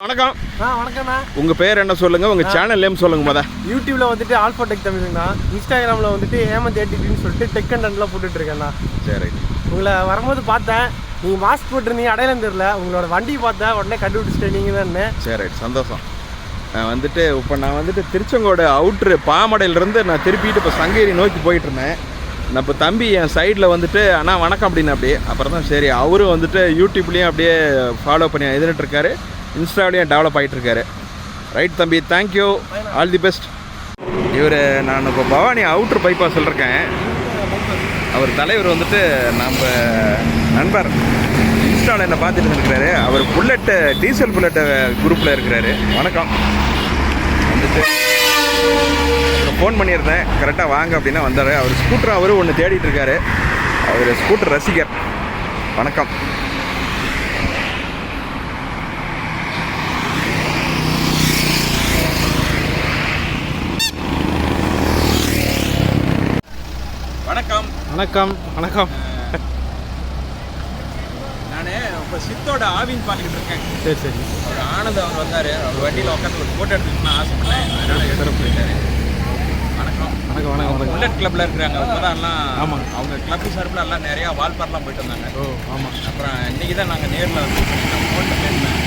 வணக்கம். ஆ வணக்கம்ண்ணா. உங்க பேர் என்ன சொல்லுங்க? உங்க சேனல் நேம் சொல்லுங்க முத யூடியூப்ல வந்துட்டு ஆல்ஃபா டெக் தமிழ்ண்ணா இன்ஸ்டாகிராமில் வந்துட்டு ஹேமந்த் ஏடிபின்னு சொல்லிட்டு டெக் கண்டென்ட்லாம் போட்டுட்டு இருக்கேண்ணா சரி. உங்களை வரும்போது பார்த்தேன். நீங்கள் மாஸ்க் போட்டிருந்தீங்க அடையாளம் தெரியல. உங்களோட வண்டி பார்த்தேன் உடனே கண்டுபிடிச்சிட்டேன் நீங்கள் தான் சரி ரைட் சந்தோஷம். நான் வந்துட்டு இப்போ நான் வந்துட்டு திருச்செங்கோடு அவுட்ரு பாமடையிலேருந்து நான் திருப்பிட்டு இப்போ சங்கேரி நோக்கி போயிட்டு இருந்தேன் நான் இப்போ தம்பி என் சைடில் வந்துட்டு அண்ணா வணக்கம் அப்படின்னு அப்படியே. அப்புறம் தான் சரி அவரும் வந்துட்டு யூடியூப்லேயும் அப்படியே ஃபாலோ பண்ணி எதிர்ட்டு இருக்காரு இன்ஸ்டாவிலையும் டெவலப் ஆகிட்டுருக்காரு ரைட் தம்பி thank you all the best இவர் நான் இப்போ பவானி அவுட்ரு பைபாஸில் இருக்கேன். அவர் தலைவர் வந்துட்டு நம்ம நண்பர். இன்ஸ்டாவில் என்னை பார்த்துட்டு இருக்கிறாரு அவர் புல்லட்டு டீசல் புல்லட்டு குரூப்பில் இருக்கிறாரு. வணக்கம். வந்துட்டு ஃபோன் பண்ணியிருந்தேன். கரெக்டாக வாங்க அப்படின்னா வந்தார். அவர் ஸ்கூட்டர் அவரும் ஒன்று தேடிட்டு இருக்காரு. அவர் ஸ்கூட்டர் ரசிகர். வணக்கம். வணக்கம் வணக்கம். நான் இப்போ சித்தோட ஆவின் பார்த்துக்கிட்டு இருக்கேன். சரி சரி. அவர் ஆனந்த் அவர் வந்தார். அவர் வண்டியில் உட்காந்து ஒரு ஃபோட்டோ எடுத்துக்கணும்னு ஆசைப்பட்டேன் அதனால் போயிட்டாரு. வணக்கம். வணக்கம் வணக்கம் புல்லட் கிளப்ல இருக்கிறாங்க. அவங்க தான் எல்லாம் ஆமாம். அவங்க கிளப் சார்பில் எல்லாம் நிறையா வால்பார்லாம் போயிட்டு வந்தாங்க. ஓ ஆமாம் அப்புறம் இன்னைக்கு தான் நாங்கள் நேரில் வந்து ஃபோனில் பேசினேன்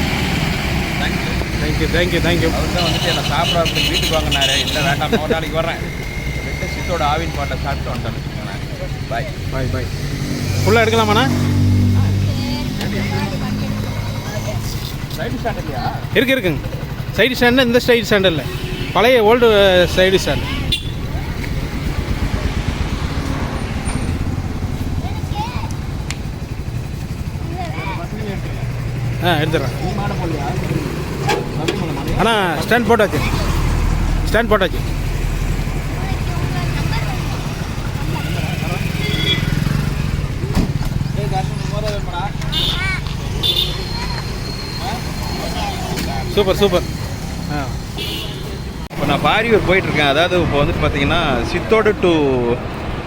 thank you thank you thank you thank you அவர் தான் வந்துட்டு என்னை சாப்பிட்றதுக்கு வீட்டுக்கு வாங்கினாரு. இல்லை வேண்டாம் ஒரு நாளைக்கு வர்றேன். சொல்லிட்டு சித்தோட ஆவின் பாட்டை சாப்பிட்டு வச்சுக்கோங்களேன் பாய் பாய் பாய் ஃபுல்லாக எடுக்கலாமாண்ணா? இருக்கு இருக்குங்க. சைடு ஸ்டாண்டு இந்த சைடு ஸ்டாண்டு இல்லை. பழைய ஓல்டு சைடு ஸ்டாண்டு ஆ எடுத்துடுறேன். அண்ணா ஸ்டாண்ட் போட்டாச்சு. ஸ்டாண்ட் போட்டாச்சு. Super super. ஆ. இப்போ நான் பாரியூர் போயிட்டுருக்கேன். அதாவது இப்போ வந்துட்டு பார்த்தீங்கன்னா சித்தோடு டு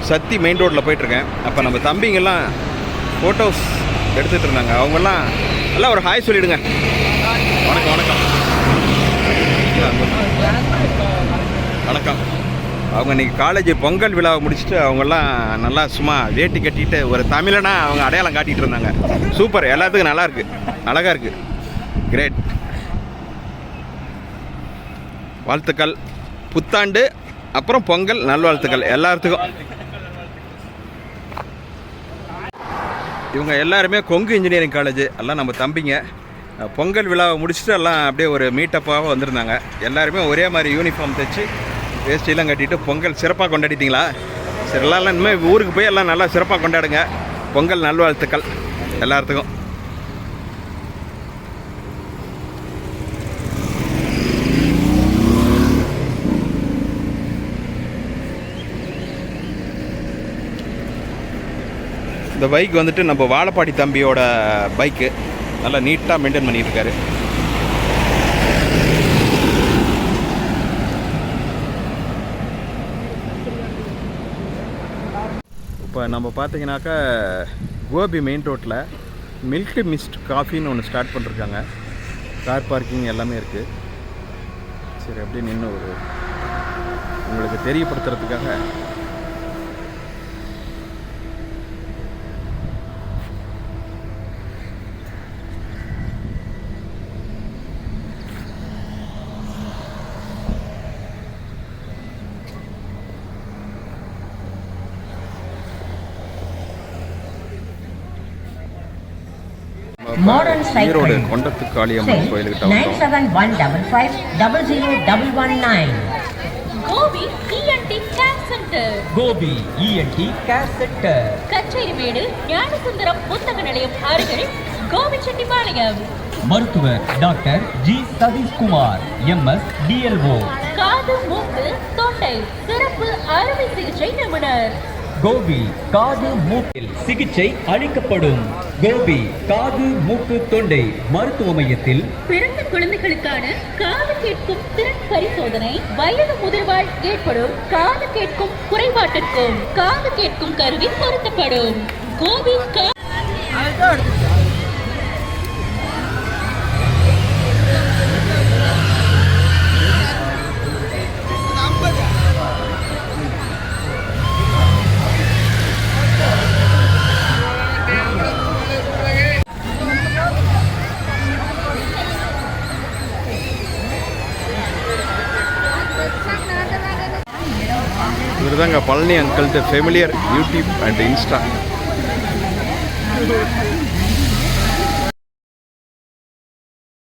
சத்தி மெயின் ரோட்டில் போயிட்டுருக்கேன். அப்போ நம்ம தம்பிங்கெல்லாம் ஃபோட்டோஸ் எடுத்துகிட்டு இருந்தாங்க. அவங்கெல்லாம் எல்லாம் ஒரு ஹாய் சொல்லிவிடுங்க வணக்கம் வணக்கம். வணக்கம். அவங்க இன்னைக்கு காலேஜ் பொங்கல் விழாவை முடிச்சுட்டு அவங்கெல்லாம் நல்லா சும்மா வேட்டி கட்டிட்டு ஒரு தமிழனா அவங்க அடையாளம் காட்டிகிட்டு இருந்தாங்க. சூப்பர். எல்லாத்துக்கும் நல்லாயிருக்கு அழகாக இருக்குது வாழ்த்துக்கள். புத்தாண்டு அப்புறம் பொங்கல் நல்வாழ்த்துக்கள். எல்லாத்துக்கும் இவங்க எல்லாருமே கொங்கு இன்ஜினியரிங் காலேஜ் எல்லாம் நம்ம தம்பிங்க. பொங்கல் விழாவை முடிச்சுட்டு எல்லாம் அப்படியே ஒரு மீட்டப்பாக வந்திருந்தாங்க. எல்லாருமே ஒரே மாதிரி யூனிஃபார்ம் தைச்சு வேஷ்டியெல்லாம் கட்டிட்டு பொங்கல் சிறப்பாக கொண்டாடிட்டீங்களா? சரி எல்லாம் இனிமேல் ஊருக்கு போய் எல்லாம் நல்லா சிறப்பாக கொண்டாடுங்க. பொங்கல் நல்வாழ்த்துக்கள். எல்லாத்துக்கும் இந்த பைக் வந்துட்டு நம்ம வாழப்பாடி தம்பியோட பைக்கு. நல்லா நீட்டாக மெயின்டைன் பண்ணிட்டு இருக்காரு இப்போ நம்ம பார்த்தீங்கன்னாக்கா கோபி மெயின் ரோட்டில் மில்க் மிஸ்ட் காஃபின்னு ஒன்று ஸ்டார்ட் பண்ணிருக்காங்க. கார் பார்க்கிங் எல்லாமே இருக்குது சரி அப்படியே நின்று ஒரு உங்களுக்கு தெரியப்படுத்துறதுக்காக Modern ஈரோடு. கொண்டத்து காளியம்மன் வந்தோம் seven one double five double zero double one nine. Gobi ENT care centre Gobi ENT care centre Kacherimedu Gnanasundaram புத்தக நிலையம் அருகில் கோபிச்செட்டிப்பாளையம். மருத்துவர் doctor G Sathishkumar MS DLO காது மூக்கு தொண்டை சிறப்பு அறுவை சிகிச்சை நிபுணர். கோபி காது மூக்கில் சிகிச்சை அளிக்கப்படும். கோபி காது மூக்கு தொண்டை மருத்துவ மையத்தில் பிறந்த குழந்தைகளுக்கான காது கேட்கும் திறன் பரிசோதனை வயது முதிர்வால் ஏற்படும் காது கேட்கும் குறைபாட்டிற்கும் காது கேட்கும் கருவி பொருத்தப்படும். கோபி கா இதுதாங்க பழனி அங்கிள்கிட்ட ஃபெமிலியர் யூடியூப் அண்ட் இன்ஸ்டா